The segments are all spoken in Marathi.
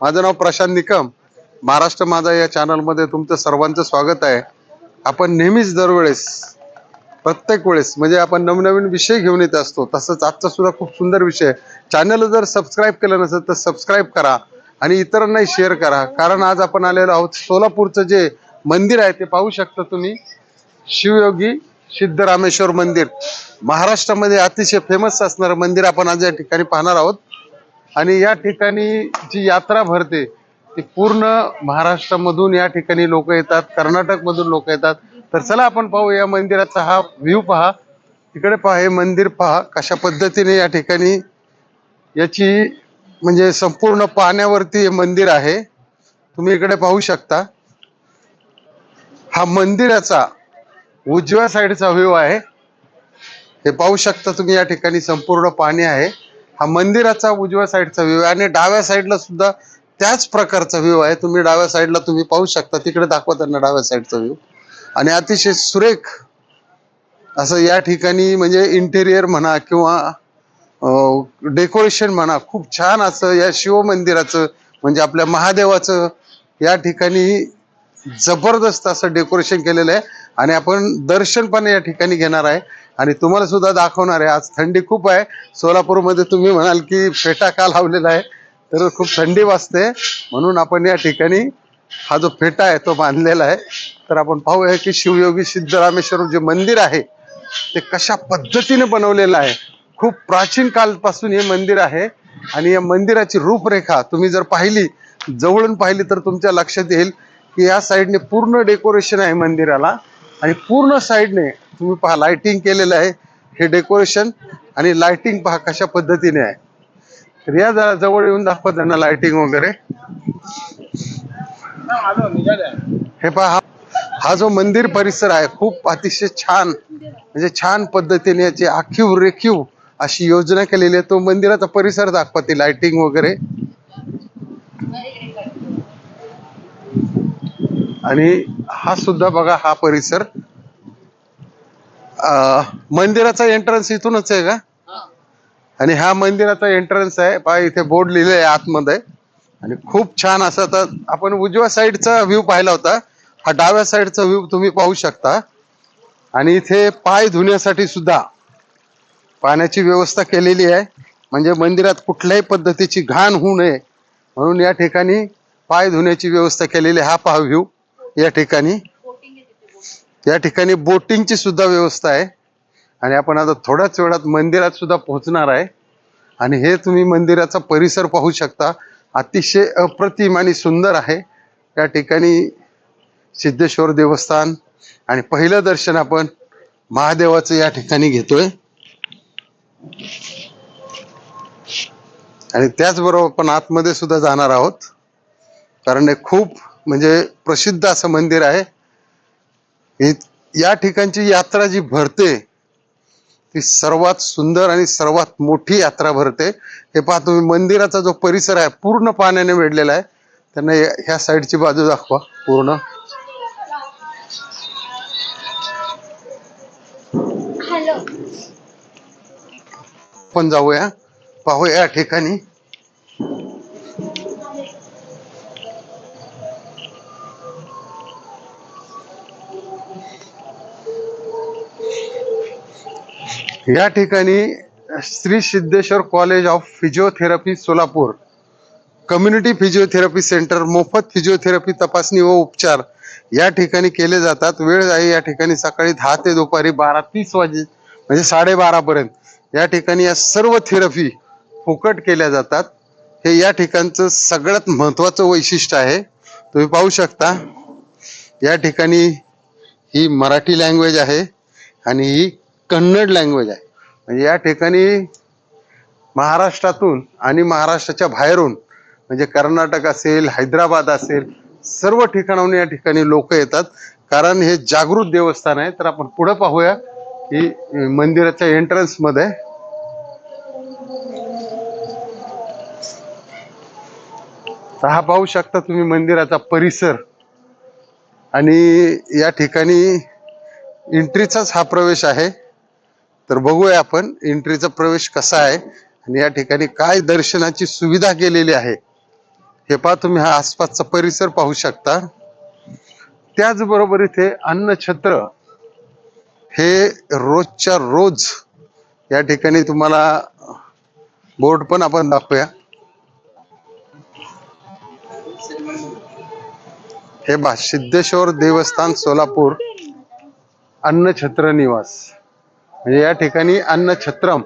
माझं नाव प्रशांत निकम. महाराष्ट्र माझा या चॅनलमध्ये तुमचं सर्वांचं स्वागत आहे. आपण नेहमीच दरवेळेस प्रत्येक वेळेस म्हणजे आपण नवनवीन विषय घेऊन येत असतो. तसंच आजचा सुद्धा खूप सुंदर विषय. चॅनल जर सबस्क्राईब केलं नसेल तर सबस्क्राईब करा आणि इतरांनाही शेअर करा. कारण आज आपण आलेलो आहोत सोलापूरचं जे मंदिर आहे ते पाहू शकता तुम्ही. शिवयोगी सिद्धरामेश्वर मंदिर. महाराष्ट्रामध्ये अतिशय फेमस असणारं मंदिर आपण आज या ठिकाणी पाहणार आहोत. आणि या ठिकाणी जी यात्रा भरते ती पूर्ण महाराष्ट्रामधून या ठिकाणी लोक येतात कर्नाटकमधून लोक येतात. तर चला आपण पाहू या मंदिराचा हा व्ह्यू पहा. तिकडे पहा हे मंदिर पहा कशा पद्धतीने या ठिकाणी याची म्हणजे संपूर्ण पाण्यावरती हे मंदिर आहे. तुम्ही इकडे पाहू शकता. हा मंदिराचा उजव्या साईडचा व्ह्यू आहे. हे पाहू शकता तुम्ही या ठिकाणी संपूर्ण पाणी आहे. हा मंदिराचा उजव्या साईडचा व्ह्यू आहे आणि डाव्या साईडला सुद्धा त्याच प्रकारचा व्ह्यू आहे. तुम्ही डाव्या साईडला तुम्ही पाहू शकता. तिकडे दाखवा त्यांना डाव्या साईडचा व्ह्यू आणि अतिशय सुरेख असं या ठिकाणी म्हणजे इंटेरियर म्हणा किंवा डेकोरेशन म्हणा खूप छान असं या शिव मंदिराचं म्हणजे आपल्या महादेवाचं या ठिकाणी जबरदस्त असं डेकोरेशन केलेलं आहे. आणि आपण दर्शन पण या ठिकाणी घेणार आहे. आणि तुम्हाला सुद्धा दाखवणार आहे. आज थंडी खूप आहे. सोलापूरमध्ये तुम्ही म्हणाल की फेटा का लावलेला आहे? तर खूप थंडी वाजते. म्हणून आपण या ठिकाणी हा जो फेटा आहे तो बांधलेला आहे. तर आपण पाहूया की शिवयोगी सिद्धरामेश्वर जे मंदिर आहे ते कशा पद्धतीने बनवलेलं आहे. खूप प्राचीन कालपासून हे मंदिर आहे. आणि या मंदिराची रूपरेखा तुम्ही जर पाहिली जवळून पाहिली तर तुमच्या लक्षात येईल की या साईडने पूर्ण डेकोरेशन आहे मंदिराला. आणि पूर्ण साईडने तुम्ही पहा लाइटिंग केलेलं आहे. हे डेकोरेशन आणि लाइटिंग पहा कशा पद्धतीने आहे. तर या जरा जवळ येऊन दाखवा त्यांना लाइटिंग वगैरे. हे पहा हा- हा जो मंदिर परिसर आहे खूप अतिशय छान म्हणजे छान पद्धतीने याची आखीव रेखीव अशी योजना केलेली आहे. तो मंदिराचा परिसर दाखवा ती लाइटिंग वगैरे. आणि हा सुद्धा बघा हा परिसर. मंदिराचा एंट्रन्स इथूनच आहे का? आणि हा मंदिराचा एंट्रन्स आहे. पहा इथे बोर्ड लिहिले आहे आतमध्ये. आणि खूप छान असं तर आपण उजव्या साईडचा व्ह्यू पाहिला होता. हा डाव्या साईडचा व्ह्यू तुम्ही पाहू शकता. आणि इथे पाय धुण्यासाठी सुद्धा पाण्याची व्यवस्था केलेली आहे. म्हणजे मंदिरात कुठल्याही पद्धतीची घाण होऊ नये. म्हणून या ठिकाणी पाय धुण्याची व्यवस्था केलेली आहे. हा पहा व्ह्यू या ठिकाणी या ठिकाणी बोटिंगची सुद्धा व्यवस्था आहे. आणि आपण आता थोड्याच वेळात मंदिरात सुद्धा पोहोचणार आहे. आणि हे तुम्ही मंदिराचा परिसर पाहू शकता. अतिशय अप्रतिम आणि सुंदर आहे. या ठिकाणी सिद्धेश्वर देवस्थान आणि पहिलं दर्शन आपण महादेवाचं या ठिकाणी घेतोय. आणि त्याचबरोबर आपण आतमध्ये सुद्धा जाणार आहोत. कारण हे खूप म्हणजे प्रसिद्ध असं मंदिर आहे. हे या ठिकाणची यात्रा जी भरते ती सर्वात सुंदर आणि सर्वात मोठी यात्रा भरते. हे पहा तुम्ही मंदिराचा जो परिसर आहे पूर्ण पाण्याने वेढलेला आहे. त्यांना ह्या साईडची बाजू दाखवा पूर्ण. आपण जाऊया पाहूया या ठिकाणी. या ठिकाणी Shri Siddheshwar college of physiotherapy Solapur community physiotherapy centre मोफत फिजिओथेरपी तपासणी व उपचार या ठिकाणी केले जातात. वेळ आहे या ठिकाणी सकाळी दहा ते दुपारी बारा तीस वाजे म्हणजे साडेबारापर्यंत या ठिकाणी या सर्व थेरपी फुकट केल्या जातात. हे या ठिकाणचं सगळ्यात महत्वाचं वैशिष्ट्य आहे. तुम्ही पाहू शकता या ठिकाणी ही मराठी लँग्वेज आहे आणि ही कन्नड लँग्वेज आहे. म्हणजे या ठिकाणी महाराष्ट्रातून आणि महाराष्ट्राच्या बाहेरून म्हणजे कर्नाटक असेल हैदराबाद असेल सर्व ठिकाणाहून या ठिकाणी लोक येतात. कारण हे जागृत देवस्थान आहे. तर आपण पुढे पाहूया की मंदिराच्या एंट्रन्समध्ये तर हा पाहू शकता तुम्ही मंदिराचा परिसर. आणि या ठिकाणी एंट्रीचाच हा प्रवेश आहे. तर बघूया आपण एंट्रीचा प्रवेश कसा आहे आणि या ठिकाणी काय दर्शनाची सुविधा केलेली आहे. हे पहा तुम्ही हा आसपासचा परिसर पाहू शकता. त्याचबरोबर इथे अन्नछत्र हे रोजच्या रोज या ठिकाणी तुम्हाला बोर्ड पण आपण दाखवूया. हे बा सिद्धेश्वर देवस्थान सोलापूर अन्नछत्र निवास. म्हणजे या ठिकाणी अन्नछत्रम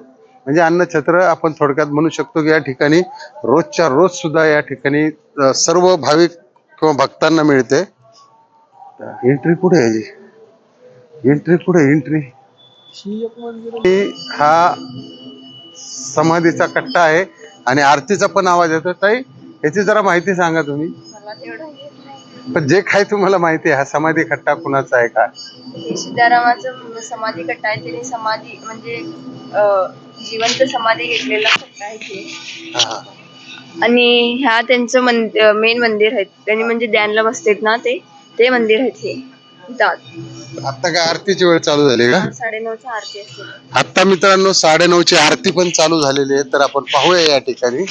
म्हणजे अन्नछत्र आपण थोडक्यात म्हणू शकतो की या ठिकाणी रोजच्या रोज सुद्धा या ठिकाणी सर्व भाविक किंवा भक्तांना मिळते. एंट्री कुठे आहे एंट्री कुठे एंट्री हा समाधीचा कट्टा आहे आणि आरतीचा पण आवाज येतो ताई याची जरा माहिती सांगा तुम्ही मला तेवढं येत नाही. पण जे काही तुम्हाला माहिती आहे हा समाधी कट्टा कुणाचा आहे का? सिद्धारामाचं समाधी कट्टा आहे त्यांनी समाधी म्हणजे अं, जिवंत समाधी घेतलेला कट्टा आहे ते. हा. आणि ह्या त्यांचं मेन मंदिर आहेत. त्यांनी म्हणजे ध्यानला बसतेत ना ते ते मंदिर आहेत हे. दात आता काय आरतीची वेळ चालू झाली का? साडेनऊच्या आरती असते. आता मित्रांनो साडेनऊची आरती पण चालू झालेली आहे तर आपण पाहूया या ठिकाणी.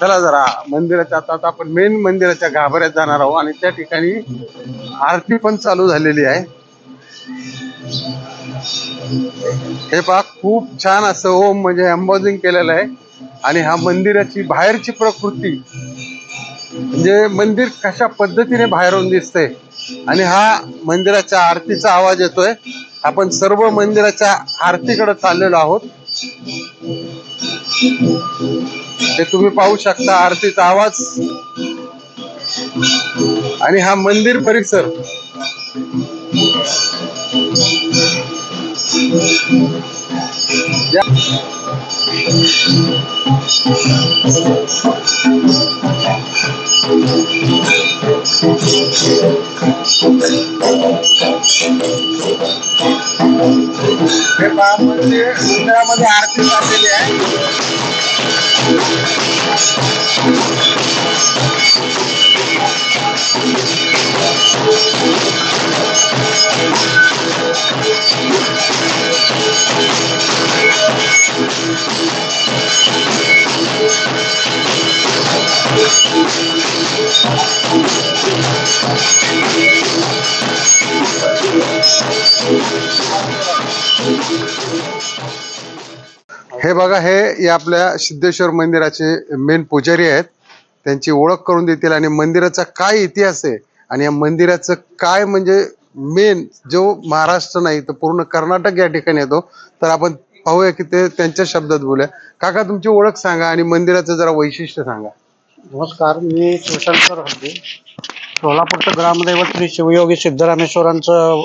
चला जरा मंदिराच्या आता आता आपण मेन मंदिराच्या गाभाऱ्यात जाणार आहोत आणि त्या ठिकाणी आरती पण चालू झालेली आहे. हे पहा खूप छान असं ओम म्हणजे अंबाजिंग केलेलं आहे. आणि हा मंदिराची बाहेरची प्रकृती म्हणजे मंदिर कशा पद्धतीने बाहेरून दिसतंय आणि हा मंदिराच्या आरतीचा आवाज येतोय. आपण सर्व मंदिराच्या आरतीकडे चाललेलो आहोत. हे तुम्ही पाहू शकता आरतीचा आवाज. आणि हा मंदिर परिसर. या- हे पहा मंदिर मंदिरामध्ये आरती चाललेली आहे हे बघा हे या आपल्या सिद्धेश्वर मंदिराचे मेन पुजारी आहेत. त्यांची ओळख करून देतील आणि मंदिराचा काय इतिहास आहे आणि या मंदिराचं काय म्हणजे मेन जो महाराष्ट्र नाही तर पूर्ण कर्नाटक या ठिकाणी येतो. तर आपण पाहूया की ते त्यांच्या शब्दात बोलूया. काका तुमची ओळख सांगा आणि मंदिराचं जरा वैशिष्ट्य सांगा. नमस्कार मी शिवशंकर हल्दी सोलापूरचं ग्रामदैवत श्री शिवयोगी सिद्धरामेश्वरांचं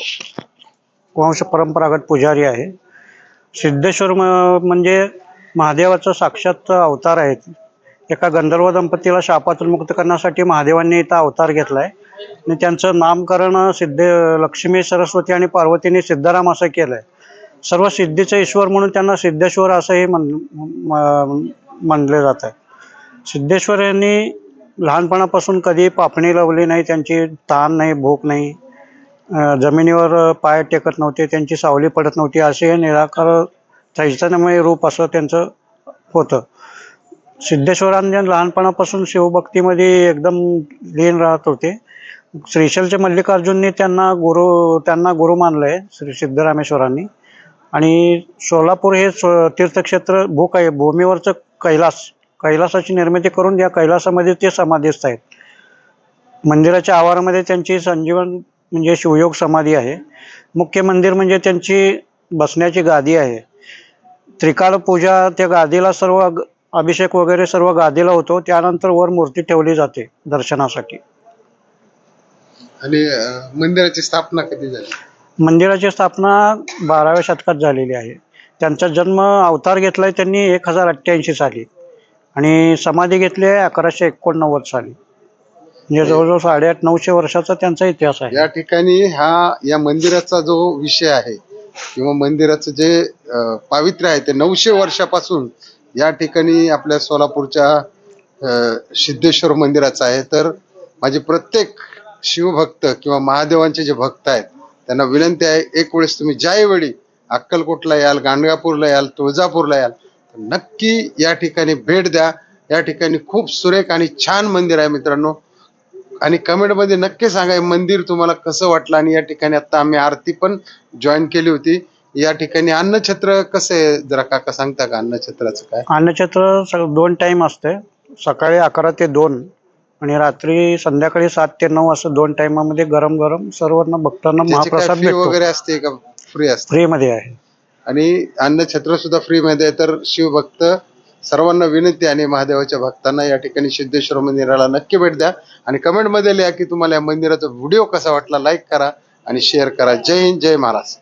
वंश परंपरागत पुजारी आहे. सिद्धेश्वर म- म्हणजे महादेवाचं साक्षात अवतार आहेत. एका गंधर्व दंपतीला शापातून मुक्त करण्यासाठी महादेवांनी इथं अवतार घेतला आहे आणि त्यांचं नामकरण सिद्धे लक्ष्मी सरस्वती आणि पार्वतीने सिद्धाराम असं केलं आहे सर्व सिद्धीचे ईश्वर म्हणून त्यांना सिद्धेश्वर असंही म्हण म- म्हणले जात आहे. सिद्धेश्वर यांनी लहानपणापासून कधी पापणी लावली नाही त्यांची ताण नाही भूक नाही. जमिनीवर पाय टेकत नव्हते त्यांची सावली पडत नव्हती असे हे निराकार चैतन्यमय रूप असं त्यांचं होतं. सिद्धेश्वरांजन लहानपणापासून शिवभक्तीमध्ये एकदम लीन राहत होते. श्रीशैलचे मल्लिकार्जुननी त्यांना गुरु त्यांना गुरु मानलंय श्री सिद्धरामेश्वरांनी. आणि सोलापूर हे सो तीर्थक्षेत्र भू कै भूमीवरचं कैलास कैलासाची निर्मिती करून या कैलासामध्ये ते समाधीस्थ आहेत. मंदिराच्या आवारामध्ये त्यांची संजीवन म्हणजे शिवयोग समाधी आहे. मुख्य मंदिर म्हणजे त्यांची बसण्याची गादी आहे. त्रिकाळ पूजा त्या गादीला सर्व अभिषेक वगैरे सर्व गादीला होतो. त्यानंतर वर मूर्ती ठेवली जाते दर्शनासाठी. आणि मंदिराची स्थापना कधी झाली? मंदिराची स्थापना बाराव्या शतकात झालेली आहे. त्यांचा जन्म अवतार घेतलाय त्यांनी एक हजार अठ्ठ्याऐंशी साली. आणि समाधी घेतली आहे अकराशे एकोणनव्वद साली. म्हणजे जवळजवळ साडेआठ नऊशे वर्षाचा त्यांचा इतिहास आहे. या ठिकाणी हा या मंदिराचा जो विषय आहे किंवा मंदिराचं जे अं, पावित्र्य आहे ते नऊशे वर्षापासून या ठिकाणी आपल्या सोलापूरच्या अं, सिद्धेश्वर मंदिराचं आहे. तर माझे प्रत्येक शिवभक्त किंवा महादेवांचे जे भक्त आहेत त्यांना विनंती आहे एक वेळेस तुम्ही ज्यावेळी अक्कलकोटला याल गाणगापूरला याल तुळजापूरला याल तर नक्की या ठिकाणी भेट द्या. या ठिकाणी खूप सुरेख आणि छान मंदिर आहे मित्रांनो. आणि कमेंटमध्ये नक्की सांगा हे मंदिर तुम्हाला कसं वाटलं? आणि या ठिकाणी आता आम्ही आरती पण जॉईन केली होती. या ठिकाणी अन्नछत्र कसं आहे? जरा काका सांगता का अन्नछत्राचं काय? अन्नछत्र स- दोन टाइम असते सकाळी अकरा ते दोन आणि रात्री संध्याकाळी सात ते नऊ असं दोन टाइमामध्ये गरम गरम सर्वांना भक्तांना त्याची काय महाप्रसाद फी भेटतो. वगैरे असते का? फ्री असते. फ्रीमध्ये आहे. आणि अन्नछत्र सुद्धा फ्री मध्ये आहे. तर शिवभक्त सर्वांना विनंती आणि महादेवाच्या भक्तांना या ठिकाणी सिद्धेश्वर मंदिराला नक्की भेट द्या. आणि कमेंटमध्ये लिहा की तुम्हाला या मंदिराचा व्हिडिओ कसा वाटला लाईक करा आणि शेअर करा. जय हिंद जय महाराज